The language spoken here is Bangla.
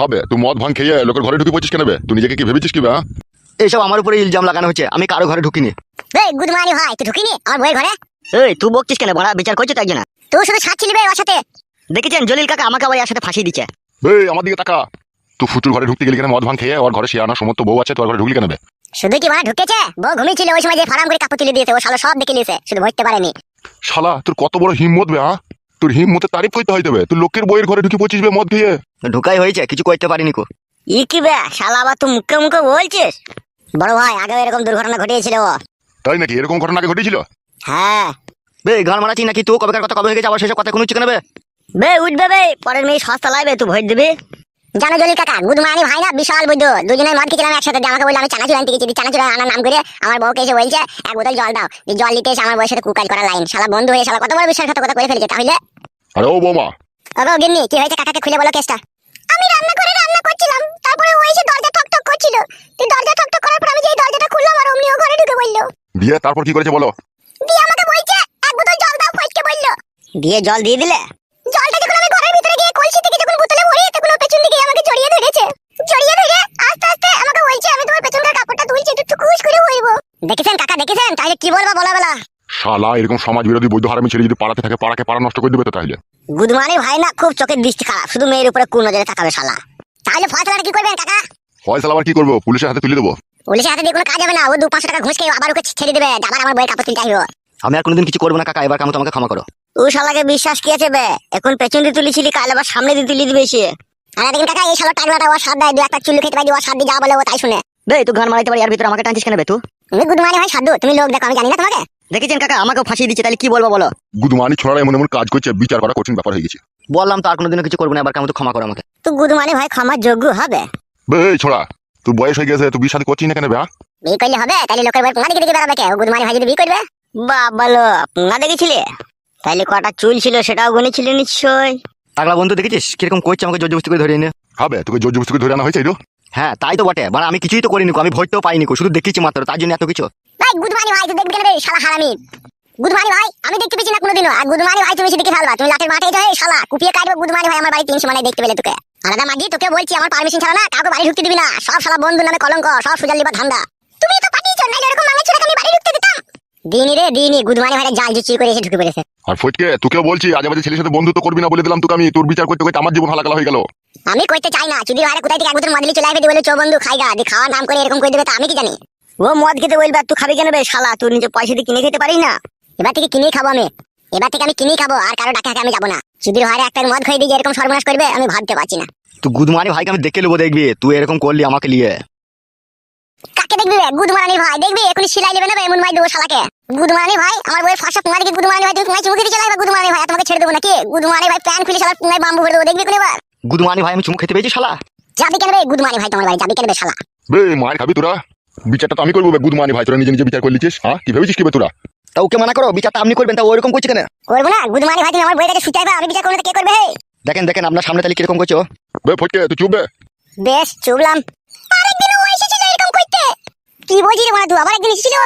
হবে তুই মদ ভাঙ খেয়ে লোকের ঘরে ঢুকে পড়ছিস কেন বে? তুই নিজেকে কি ভেবেছিস কি বে হ্যাঁ? এইসব আমার উপরে ইলজাম লাগানো হচ্ছে আমি কারও ঘরে ঢুকিনি। এই গুড মর্নিং ভাই তুই ঢুকিনি? আমার বইয়ের ঘরে? এই তুই বকছিস কেন? বড়া বিচার করছ তো একজন। তুই শুধু ছাড়ছিলি বে ওর সাথে। দেখেছেন জলিল কাকা আমাকে আবার এর সাথে ফাঁসি দিচ্ছে। এই আমার দিকে তাকা। তুই ফুচুর ঘরে ঢুকতে গেলি কেন? মদ ভাঙ খেয়ে ওর ঘরে শিয়ানা সমস্ত বউ আছে তোর ঘরে ঢুকলি কেন বে? শুধু কি মানে ঢুকেছে? বউ ঘুমিয়েছিল ওই সময় যে ফারাম করে কাপড় তুলে দিয়েছে ও শালা সব দেখে নিয়েছে শুধু ভরতে পারেনি। শালা তোর কত বড় হিম্মত বে হ্যাঁ? তোর হিম্মতের তারিফ করতে হইতে হবে তুই লোকের বইয়ের ঘরে ঢুকে পড়ছিস বে মদ খেয়ে ঢুকাই হয়েছে কিছু করতে পারিনি কো। ই কি বে শালা আবার তুই মুখে মুখে বলছিস? বড় ভাই আগে এরকম দুর্ঘটনা ঘটিয়েছিল ও। তাই নাকি? এরকম ঘটনা আগে ঘটেছিল হ্যাঁ। বে গান মারাচ্ছি নাকি? তুই কবেকার কথা কবে হয়ে গেছে? আবার সেসব কথা কোনো চিকেন বে বে উঠবে বে পরের মেয়ে সস্তা লাগবে তুই ভোট দিবি। জানো জলি কাকা গুদমানি ভাই না বিশাল বুদ্ধ দুজনে মদ খেয়েছিলাম একসাথে আমাকে বলল আমি চানাচুর আনতে গেছি চানাচুর আনার নাম করে আমার বউকে এসে বলছে এক বোতল জল দাও। জল দিতে এসে আমার বউয়ের সাথে কুকাল করা লাইন শালা বন্ধু হয়ে শালা কত বড় বিশ্বাসঘাতকতা করে ফেলেছে তাহলে? আরে ও বৌমা। ওগো গিন্নি কি হয়েছে কাকাকে খুলে বলো কেসটা? আমি রান্না করে রান্না করছিলাম তারপরে ও এসে দরজা ঠক ঠক করছিল। তুই দরজা ঠক ঠক করার পর আমি যেই দরজাটা খুললাম আর অমনি ও ঘরে ঢুকে বলল দিয়ে তারপর কি করেছে বলো? দিয়ে আমাকে বলছে এক বোতল জল দাও ফটকে বলল দিয়ে জল দিয়ে দিলে? জলটা যখন আমি ঘরের ভিতরে গিয়ে কলসি থেকে যখন বোতলে ভরি তখন ও পেছন দিকে আমাকে জড়িয়ে ধরেছে। জড়িয়ে ধরে আস্তে আস্তে আমাকে বলছে আমি তোমার পেছনকার কাপড়টা তুলছি একটু টুকুস করে বলব। দেখেছেন কাকা দেখেছেন? তাহলে কি বলব বলা বেলা শালা এরকম সমাজ বিরোধী বৈধ হারামি ছেড়ে যদি পাড়াতে থাকে পাড়াকে পাড়া নষ্ট করে দেবে তো তাহলে? গুদমানি ভাই না খুব চোখের দৃষ্টি খারাপ। শুধু মেয়ের উপরে কোন নজরে তাকাবে শালা? তাহলে ফয়সালাটা কি করবেন কাকা? ফয়সালা আবার কি করব? পুলিশের হাতে তুলে দেবো? পুলিশের হাতে দিয়ে কোনো কাজ হবে না। ও দু পাঁচশো টাকা ঘুষ খেয়ে আবার ওকে ছেড়ে দেবে। আবার আমার বইয়ের কাপড় কিনতে আসব। আমি আর কোনোদিন কিছু করব না কাকা। এবার কাম তোমাকে ক্ষমা করো। ও শালাকে বিশ্বাস কি আছে বে? এখন পেছন দিয়ে তুলেছিলি কাল আবার সামনে দিয়ে তুলে দিবে সে। আরে দেখেন কাকা এই শালা টাগলাটা ও সাত দেয় দু একটা চুল্লু খেতে পাই ও সাত দিয়ে যা বলে ও তাই শুনে। বে তুই গান মারাইতে পারি আর ভিতরে আমাকে টানছিস কেন বে তুই তুমি গুদমানি ভাই সাধু তুমি লোক দেখো আমি জানি না তোমাকে। দেখেছেন কাকা আমাকেও ফাঁসি দিচ্ছে তাহলে কি বলব বলো? গুদমানি ছোড়ারা এমন এমন কাজ করছে বিচার করা কঠিন ব্যাপার হয়ে গেছে। বললাম তো কোনোদিনও কিছু করব না এবার ক্ষমা করো আমাকে। তুই গুদমানি ভাই ক্ষমার যোগ্য হবে। বে এই ছোড়া বয়স হয়ে গেছে তুই বিয়ে শাদী করছিস না কেন বে হ্যাঁ? বিয়ে করলে হবে তাহলে লোকের বই পুঙ্গা দিকে দিকে বেড়াবে কে? গুদমানি ভাই যদি বিয়ে করবে। বাবালো পুঙ্গা দেখেছিলে? তাহলে কটা চুল ছিল সেটাও গুনেছিলে নিশ্চয়। পাগলা বন্ধু দেখেছিস? কীরকম করছে আমাকে জোর জবস্তি করে ধরে এনে? হবে তোকে জোর জবস্তি করে ধরে আনা হয়েছে তো? হ্যাঁ তাই তো বটে। মানে আমি কিছুই তো করিনি আমি ভোটতেও পাইনি শুধু দেখেছি মাত্র তার জন্য এত কিছু। ভাই গুড গুদমানি ভাই তুই দেখবি কেন রে শালা হারামি। গুদমানি ভাই আমি দেখতে পেয়েছি না কোনোদিনও। আর গুদমানি ভাই তুমি সেদিকে ফেলবা তুমি লাটের মাঠে যাও এই শালা কুপিয়ে কাটবে গুদমানি ভাই আমার বাড়ি তিন সমানে দেখতে পেলে তোকে। আলাদা মাগি তোকে বলছি আমার পারমিশন ছাড়া না কাউকে বাড়ি ঢুকতে দিবি না। সব শালা বন্ধু নামে কলঙ্ক সব সুজাল লিবা ধান্দা। তুমি তো পাঠিয়েছো না এরকম মামলা ছেড়ে আমি বাড়ি ঢুকতে দিতাম। দিনি রে দিনি গুদমানি ভাই জাল জুচি করে এসে ঢুকে পড়েছে। আর ফটকে তোকেও বলছি আজে বাজে ছেলের সাথে বন্ধুত্ব করবি না বলে দিলাম তোকে আমি তোর বিচার করতে করতে আমার জীবন হালাকালা হয়ে গেল। আমি কইতে চাই না যদি ভাইরা কোথায় থেকে এক বোতল মদলি চলে আসবে দিয়ে বলে চো বন্ধু খাইগা দি খাওয়ার নাম করে এরকম করে দেবে তা আমি কি জানি? ও মদ খেতে বলবে তুই খাবি কেন বে শালা? তুই নিজে পয়সা দিয়ে কিনে খেতে পারিস না? এবার থেকে কিনেই খাব আমি। এবার থেকে আমি কিনেই খাব আর কারও ডাকে আমি যাব না। যদি ভাইরা একটা মদ খাই দিয়ে এরকম সর্বনাশ করবে আমি ভাবতে পারছি না। তুই গুদমানি ভাইকে আমি দেখে নেব দেখবি? তুই এরকম করলি আমাকে নিয়ে। কাকে দেখবি রে? গুদমারানি ভাই দেখবি? এখন সিলাই নেবে না এমন মাই দেবো শালাকে। গুদমারানি ভাই আমার বইয়ের ফাঁসা পুঙ্গা দিকে গুদমারানি ভাই তুমি পুঙ্গাই চুমুকে দিয়ে চলে গুদমারানি ভাই? আর তোমাকে ছেড়ে দেবো নাকি? গুদমারানি ভাই প্যান খুলে শালা পুঙ্গাই বাম্বু ভরে দেবো দেখবি কোন এবার? গুদমানি ভাই আমি চুমু খেতে পেয়েছি শালা। যাবি কেন রে? গুদমারানি ভাই তোমার বাড়ি যাবি কেন বে শালা? বে মার খাবি তোরা। বিচারটা তো আমি করব বে গুদমানি ভাই তোরা নিজে নিজে বিচার করে লিছিস হ্যাঁ কি ভেবেছিস কি বে তোরা? তা ওকে মানা করো বিচারটা আপনি করবেন তা ওরকম করছে কেন? করব না গুদমারানি ভাই তুমি আমার বইটাকে শুচাইবা আমি বিচার করব না কে করবে? হে দেখেন দেখেন আপনার সামনে তাহলে কীরকম করছ? বে ফটকে তুই চুপ বে। বেশ চুবলাম আরেকদিন ও এসেছিল এরকম করতে। কি বলছিস রে মানে তুই আবার একদিন এসেছিল?